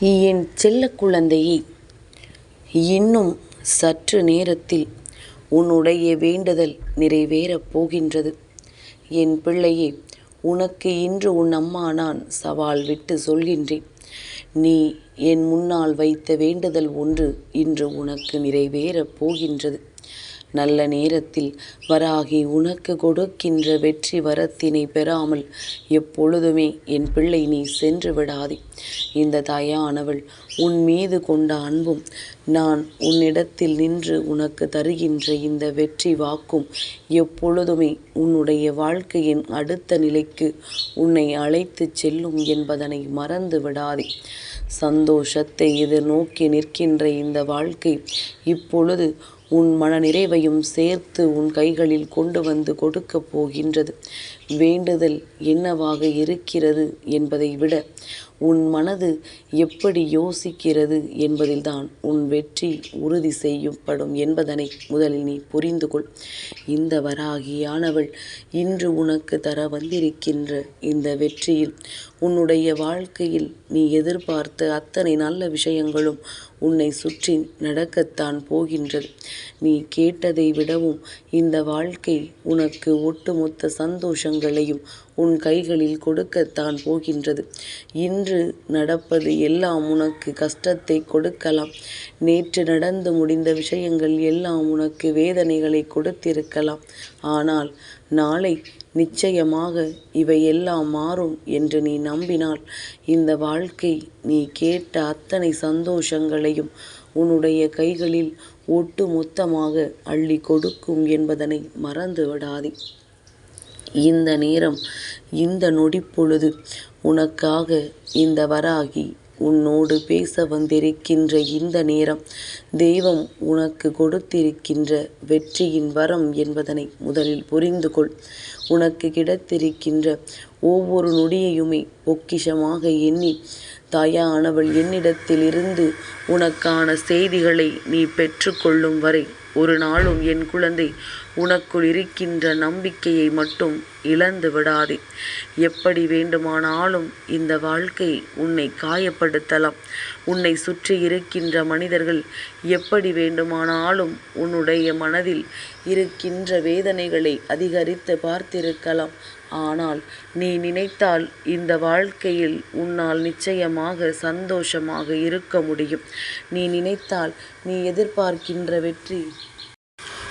என் செல்ல குழந்தையே இன்னும் சற்று நேரத்தில் உன்னுடைய வேண்டுதல் நிறைவேறப் போகின்றது. என் பிள்ளையே உனக்கு இன்று உன் அம்மா நான் சவால் விட்டு சொல்கின்றேன். நீ என் முன்னால் வைத்த வேண்டுதல் ஒன்று இன்று உனக்கு நிறைவேறப் போகின்றது. நல்ல நேரத்தில் வராகி உனக்கு கொடுக்கின்ற வெற்றி வரத்தினை பெறாமல் எப்பொழுதுமே என் பிள்ளை நீ சென்று விடாதே. இந்த தாயானவள் உன் மீது கொண்ட அன்பும் நான் உன்னிடத்தில் நின்று உனக்கு தருகின்ற இந்த வெற்றி வாக்கும் எப்பொழுதுமே உன்னுடைய வாழ்க்கையின் அடுத்த நிலைக்கு உன்னை அழைத்துச் செல்லும் என்பதனை மறந்து விடாதே. சந்தோஷத்தை எதிர்நோக்கி நிற்கின்ற இந்த வாழ்க்கை இப்பொழுது உன் மனநிறைவையும் சேர்த்து உன் கைகளில் கொண்டு வந்து கொடுக்கப் போகின்றது. வேண்டுதல் என்னவாக இருக்கிறது என்பதை விட உன் மனது எப்படி யோசிக்கிறது என்பதில்தான் உன் வெற்றி உறுதி செய்யப்படும் என்பதனை முதலில் நீ புரிந்து கொள். இந்த வராகியானவள் இன்று உனக்கு தர வந்திருக்கின்ற இந்த வெற்றியில் உன்னுடைய வாழ்க்கையில் நீ எதிர்பார்த்த அத்தனை நல்ல விஷயங்களும் உன்னை சுற்றி நடக்கத்தான் போகின்றது. நீ கேட்டதை விடவும் இந்த வாழ்க்கை உனக்கு ஒட்டுமொத்த சந்தோஷங்களையும் உன் கைகளில் கொடுக்கத்தான் போகின்றது. இன்று நடப்பது எல்லாம் உனக்கு கஷ்டத்தை கொடுக்கலாம். நேற்று நடந்து முடிந்த விஷயங்கள் எல்லாம் உனக்கு வேதனைகளை கொடுத்திருக்கலாம். ஆனால் நாளை நிச்சயமாக இவையெல்லாம் மாறும் என்று நீ நம்பினால் இந்த வாழ்க்கை நீ கேட்ட அத்தனை சந்தோஷங்களையும் உன்னுடைய கைகளில் ஒட்டு மொத்தமாக அள்ளி கொடுக்கும் என்பதனை மறந்து விடாதே இந்த நேரம் இந்த நொடிப்பொழுது உனக்காக இந்த வராகி உன்னோடு பேச வந்திருக்கின்ற இந்த நேரம் தெய்வம் உனக்கு கொடுத்திருக்கின்ற வெற்றியின் வரம் என்பதனை முதலில் புரிந்து கொள். உனக்கு கிடைத்திருக்கின்ற ஒவ்வொரு நொடியையுமே பொக்கிஷமாக எண்ணி தாயானவள் என்னிடத்திலிருந்து உனக்கான செய்திகளை நீ பெற்றுக்கொள்ளும் வரை ஒரு நாளும் என் குழந்தை உனக்குள் இருக்கின்ற நம்பிக்கையை மட்டும் இழந்து விடாதே. எப்படி வேண்டுமானாலும் இந்த வாழ்க்கை உன்னை காயப்படுத்தலாம். உன்னை சுற்றி இருக்கின்ற மனிதர்கள் எப்படி வேண்டுமானாலும் உன்னுடைய மனதில் இருக்கின்ற வேதனைகளை அதிகரித்து பார்த்திருக்கலாம். ஆனால் நீ நினைத்தால் இந்த வாழ்க்கையில் உன்னால் நிச்சயமாக சந்தோஷமாக இருக்க முடியும். நீ நினைத்தால் நீ எதிர்பார்க்கின்ற வெற்றி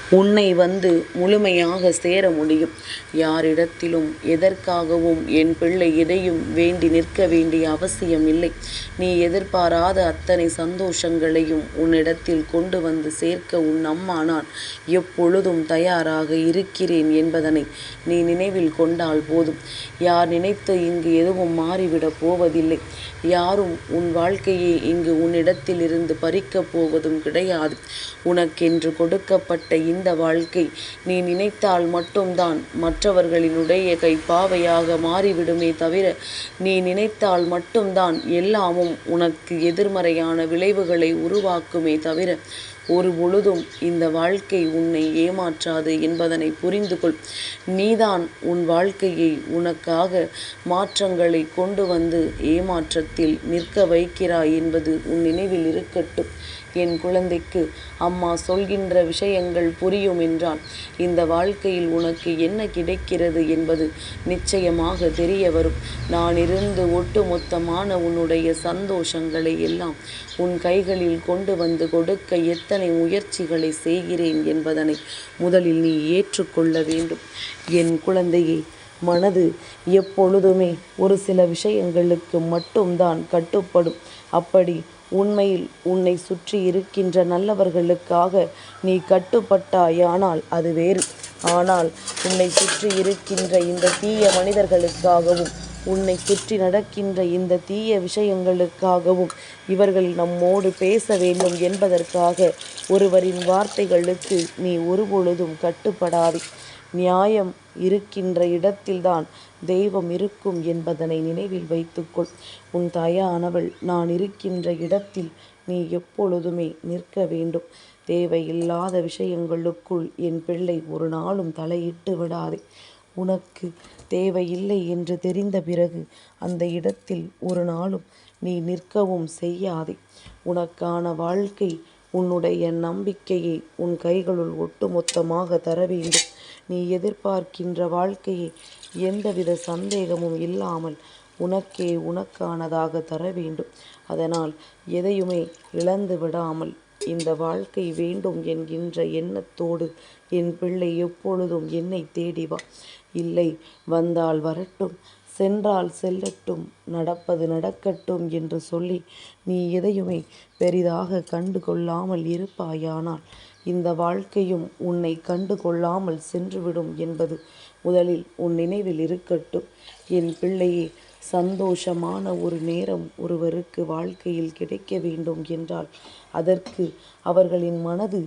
உன்னை வந்து முழுமையாக சேர முடியும். யாரிடத்திலும் எதற்காகவும் என் பிள்ளை எதையும் வேண்டி நிற்க வேண்டிய அவசியம் இல்லை. நீ எதிர்பாராத அத்தனை சந்தோஷங்களையும் உன்னிடத்தில் கொண்டு வந்து சேர்க்க உன் அம்மா நான் எப்பொழுதும் தயாராக இருக்கிறேன் என்பதனை நீ நினைவில் கொண்டால் போதும். யார் நினைத்து இங்கு எதுவும் மாறிவிடப் போவதில்லை. யாரும் உன் வாழ்க்கையை இங்கு உன்னிடத்தில் இருந்து பறிக்கப் போவதும் கிடையாது. உனக்கென்று கொடுக்கப்பட்ட இந்த வாழ்க்கை. நீ நினைத்தால் மட்டும்தான் மற்றவர்களினுடைய கைப்பாவையாக மாறிவிடுமே தவிர நீ நினைத்தால் மட்டும்தான் எல்லாமும் உனக்கு எதிர்மறையான விளைவுகளை உருவாக்குமே தவிர ஒரு பொழுதும் இந்த வாழ்க்கை உன்னை ஏமாற்றாது என்பதனை புரிந்து கொள். நீதான் உன் வாழ்க்கையை உனக்காக மாற்றங்களை கொண்டு வந்து ஏமாற்றத்தில் நிற்க வைக்கிறாய் என்பது உன் நினைவில் இருக்கட்டும். என் குழந்தைக்கு அம்மா சொல்கின்ற விஷயங்கள் புரியும் என்றால் இந்த வாழ்க்கையில் உனக்கு என்ன கிடைக்கிறது என்பது நிச்சயமாக தெரிய வரும். நான் இருந்து ஒட்டுமொத்தமான உன்னுடைய சந்தோஷங்களை எல்லாம் உன் கைகளில் கொண்டு வந்து கொடுக்க எத்தனை முயற்சிகளை செய்கிறேன் என்பதனை முதலில் நீ ஏற்றுக்கொள்ள வேண்டும். என் குழந்தையை மனது எப்பொழுதுமே ஒரு சில விஷயங்களுக்கு மட்டும்தான் கட்டுப்படும். அப்படி உண்மையில் உன்னை சுற்றி இருக்கின்ற நல்லவர்களுக்காக நீ கட்டுப்பட்டாயானால் அது வேறு. ஆனால் உன்னை சுற்றி இருக்கின்ற இந்த தீய மனிதர்களுக்காகவும் உன்னை சுற்றி நடக்கின்ற இந்த தீய விஷயங்களுக்காகவும் இவர்கள் நம்மோடு பேச வேண்டும் என்பதற்காக ஒருவரின் வார்த்தைகளுக்கு நீ ஒருபொழுதும் கட்டுப்படாதே. நியாயம் இருக்கின்ற இடத்தில்தான் தெய்வம் இருக்கும் என்பதனை நினைவில் வைத்துக்கொள். உன் தாயானவள் நான் இருக்கின்ற இடத்தில் நீ எப்பொழுதுமே நிற்க வேண்டும். தேவையில்லாத விஷயங்களுக்குள் என் பிள்ளை ஒரு நாளும் தலையிட்டு விடாதே. உனக்கு தேவையில்லை என்று தெரிந்த பிறகு அந்த இடத்தில் ஒரு நாளும் நீ நிற்கவும் செய்யாதே. உனக்கான வாழ்க்கை உன்னுடைய நம்பிக்கையை உன் கைகளுள் ஒட்டுமொத்தமாக தர வேண்டும். நீ எதிர்பார்க்கின்ற வாழ்க்கையை எந்தவித சந்தேகமும் இல்லாமல் உனக்கே உனக்கானதாக தர வேண்டும். அதனால் எதையுமே இழந்து விடாமல் இந்த வாழ்க்கை வேண்டும் என்கின்ற எண்ணத்தோடு என் பிள்ளை எப்பொழுதும் என்னை தேடி வா. இல்லை வந்தால் வரட்டும். சென்றால் செல்லட்டும் நடப்பது நடக்கட்டும் என்று சொல்லி நீ எதையுமே பெரிதாக கண்டு கொள்ளாமல் இருப்பாயானால் இந்த வாழ்க்கையும் உன்னை கண்டு கொள்ளாமல் சென்றுவிடும் என்பது முதலில் உன் நினைவில் இருக்கட்டும். என் பிள்ளையே சந்தோஷமான ஒரு நேரம் ஒருவருக்கு வாழ்க்கையில் கிடைக்க வேண்டும் என்றால் அதற்கு அவர்களின் மனது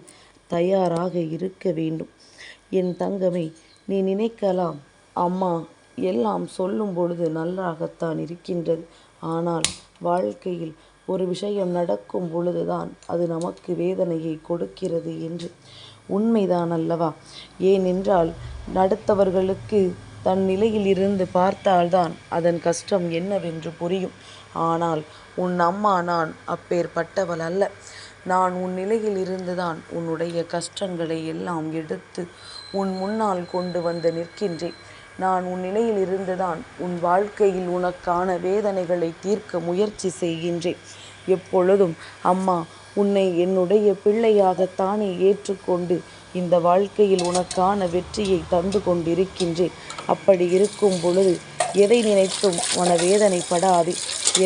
தயாராக இருக்க வேண்டும். என் தங்கமே நீ நினைக்கலாம் அம்மா எல்லாம் சொல்லும் பொழுது நன்றாகத்தான் இருக்கின்றது. ஆனால் வாழ்க்கையில் ஒரு விஷயம் நடக்கும் பொழுதுதான் அது நமக்கு வேதனையை கொடுக்கிறது என்று. உண்மைதான் அல்லவா? ஏனென்றால் நடத்தவர்களுக்கு தன் நிலையில் இருந்து பார்த்தால்தான் அதன் கஷ்டம் என்னவென்று புரியும். ஆனால் உன் அம்மா நான் அப்பேற்பட்டவள் அல்ல. நான் உன் நிலையில் இருந்துதான் உன்னுடைய கஷ்டங்களை எல்லாம் எடுத்து உன் முன்னால் கொண்டு வந்து நிற்கின்றேன். நான் உன் நிலையில் இருந்துதான் உன் வாழ்க்கையில் உனக்கான வேதனைகளை தீர்க்க முயற்சி செய்கின்றேன். எப்பொழுதும் அம்மா உன்னை என்னுடைய பிள்ளையாகத்தானே ஏற்றுக்கொண்டு இந்த வாழ்க்கையில் உனக்கான வெற்றியை தந்து கொண்டிருக்கின்றேன். அப்படி இருக்கும் பொழுது எதை நினைத்தும் மனவேதனைப்படாதே.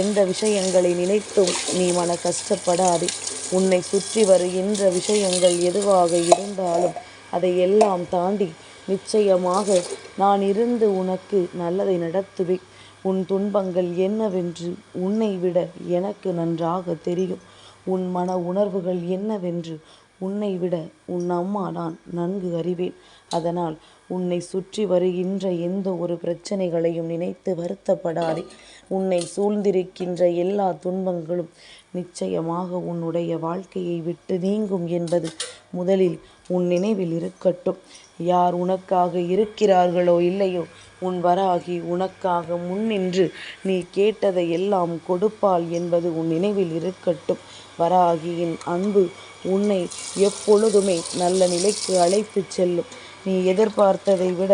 எந்த விஷயங்களை நினைத்தும் நீ மன கஷ்டப்படாதே உன்னை சுற்றி வருகின்ற விஷயங்கள் எதுவாக இருந்தாலும் அதை எல்லாம் தாண்டி நிச்சயமாக நான் இருந்து உனக்கு நல்லதை நடத்துவேன். உன் துன்பங்கள் என்னவென்று உன்னை விட எனக்கு நன்றாக தெரியும். உன் மன உணர்வுகள் என்னவென்று உன்னை விட உன் அம்மா நான் நன்கு அறிவேன். அதனால் உன்னை சுற்றி வருகின்ற எந்த ஒரு பிரச்சனைகளையும் நினைத்து வருத்தப்படாதே. உன்னை சூழ்ந்திருக்கின்ற எல்லா துன்பங்களும் நிச்சயமாக உன்னுடைய வாழ்க்கையை விட்டு நீங்கும் என்பது முதலில் உன் நினைவில் இருக்கட்டும். யார் உனக்காக இருக்கிறார்களோ இல்லையோ உன் வராகி உனக்காக முன்னின்று நீ கேட்டதை எல்லாம் கொடுப்பாள் என்பது உன் நினைவில் இருக்கட்டும். வராகியின் அன்பு உன்னை எப்பொழுதுமே நல்ல நிலைக்கு அழைத்துச் செல்லும். நீ எதிர்பார்த்ததை விட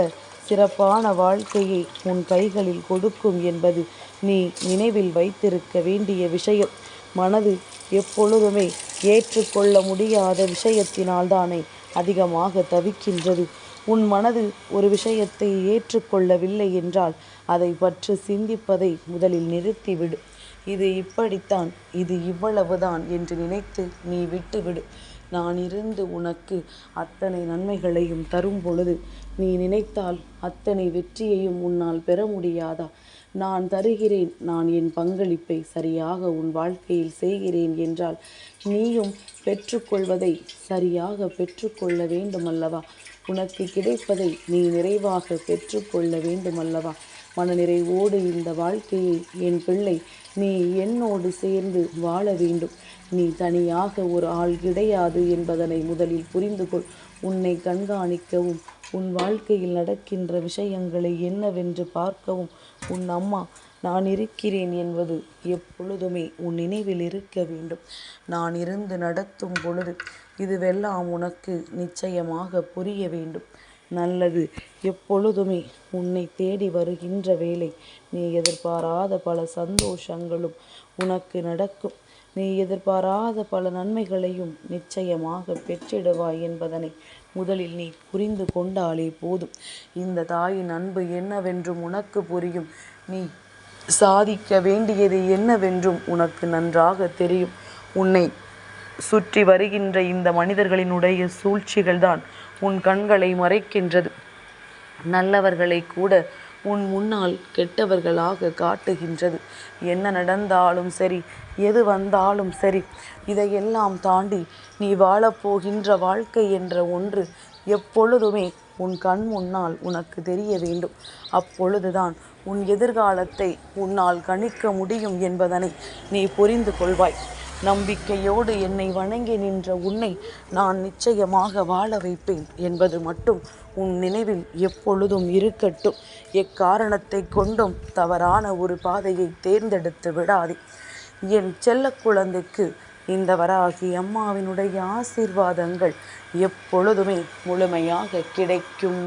சிறப்பான வாழ்க்கையை உன் கைகளில் கொடுக்கும் என்பது நீ நினைவில் வைத்திருக்க வேண்டிய விஷயம். மனது எப்பொழுதுமே ஏற்றுக்கொள்ள முடியாத விஷயத்தினால்தானே அதிகமாக தவிக்கின்றது. உன் மனது ஒரு விஷயத்தை ஏற்றுக்கொள்ளவில்லை என்றால் அதை பற்றி சிந்திப்பதை முதலில் நிறுத்திவிடு. இது இப்படித்தான் இது இவ்வளவுதான் என்று நினைத்து நீ விட்டுவிடு. நான் இருந்து உனக்கு அத்தனை நன்மைகளையும் தரும் பொழுது நீ நினைத்தால் அத்தனை வெற்றியையும் உன்னால் பெற முடியாதா? நான் தருகிறேன் நான் என் பங்களிப்பை சரியாக உன் வாழ்க்கையில் செய்கிறேன் என்றால் நீயும் பெற்றுக்கொள்வதை சரியாக பெற்றுக்கொள்ள வேண்டுமல்லவா? உனக்கு கிடைப்பதை நீ நிறைவாக பெற்றுக்கொள்ள வேண்டுமல்லவா? மனநிறைவோடு இந்த வாழ்க்கையை என் பிள்ளை நீ என்னோடு சேர்ந்து வாழ வேண்டும். நீ தனியாக ஒரு ஆள் கிடையாது என்பதனை முதலில் புரிந்து கொள் உன்னை கண்காணிக்கவும் உன் வாழ்க்கையில் நடக்கின்ற விஷயங்களை என்னவென்று பார்க்கவும். உன் அம்மா நான் இருக்கிறேன் என்பது எப்பொழுதுமே உன் நினைவில் இருக்க வேண்டும். நான் இருந்து நடத்தும் பொழுது இதுவெல்லாம் உனக்கு நிச்சயமாக புரிய வேண்டும். நல்லது எப்பொழுதுமே உன்னை தேடி வருகின்ற வேலை நீ எதிர்பாராத பல சந்தோஷங்களும் உனக்கு நடக்கும். நீ எதிர்பாராத பல நன்மைகளையும் நிச்சயமாக பெற்றிடுவாய் என்பதனை முதலில் நீ புரிந்து கொண்டாலே போதும். இந்த தாயின் அன்பு என்னவென்றும் உனக்கு புரியும். நீ சாதிக்க வேண்டியது என்னவென்றும் உனக்கு நன்றாக தெரியும். உன்னை சுற்றி வருகின்ற இந்த மனிதர்களினுடைய சூழ்ச்சிகள்தான் உன் கண்களை மறைக்கின்றது. நல்லவர்களை கூட உன் முன்னால் கெட்டவர்களாக காட்டுகின்றது. என்ன நடந்தாலும் சரி எது வந்தாலும் சரி இதையெல்லாம் தாண்டி நீ வாழப்போகின்ற வாழ்க்கை என்ற ஒன்று எப்பொழுதுமே உன் கண் முன்னால் உனக்கு தெரிய வேண்டும். அப்பொழுதுதான் உன் எதிர்காலத்தை உன்னால் கணிக்க முடியும் என்பதனை நீ புரிந்து கொள்வாய். நம்பிக்கையோடு என்னை வணங்கி நின்ற உன்னை நான் நிச்சயமாக வாழ வைப்பேன் என்பது மட்டும் உன் நினைவில் எப்பொழுதும் இருக்கட்டும். எக்காரணத்தை கொண்டும் தவறான ஒரு பாதையை தேர்ந்தெடுத்து விடாதே. என் செல்ல குழந்தைக்கு இந்த வராகி அம்மாவினுடைய ஆசீர்வாதங்கள் எப்பொழுதுமே முழுமையாக கிடைக்கும்.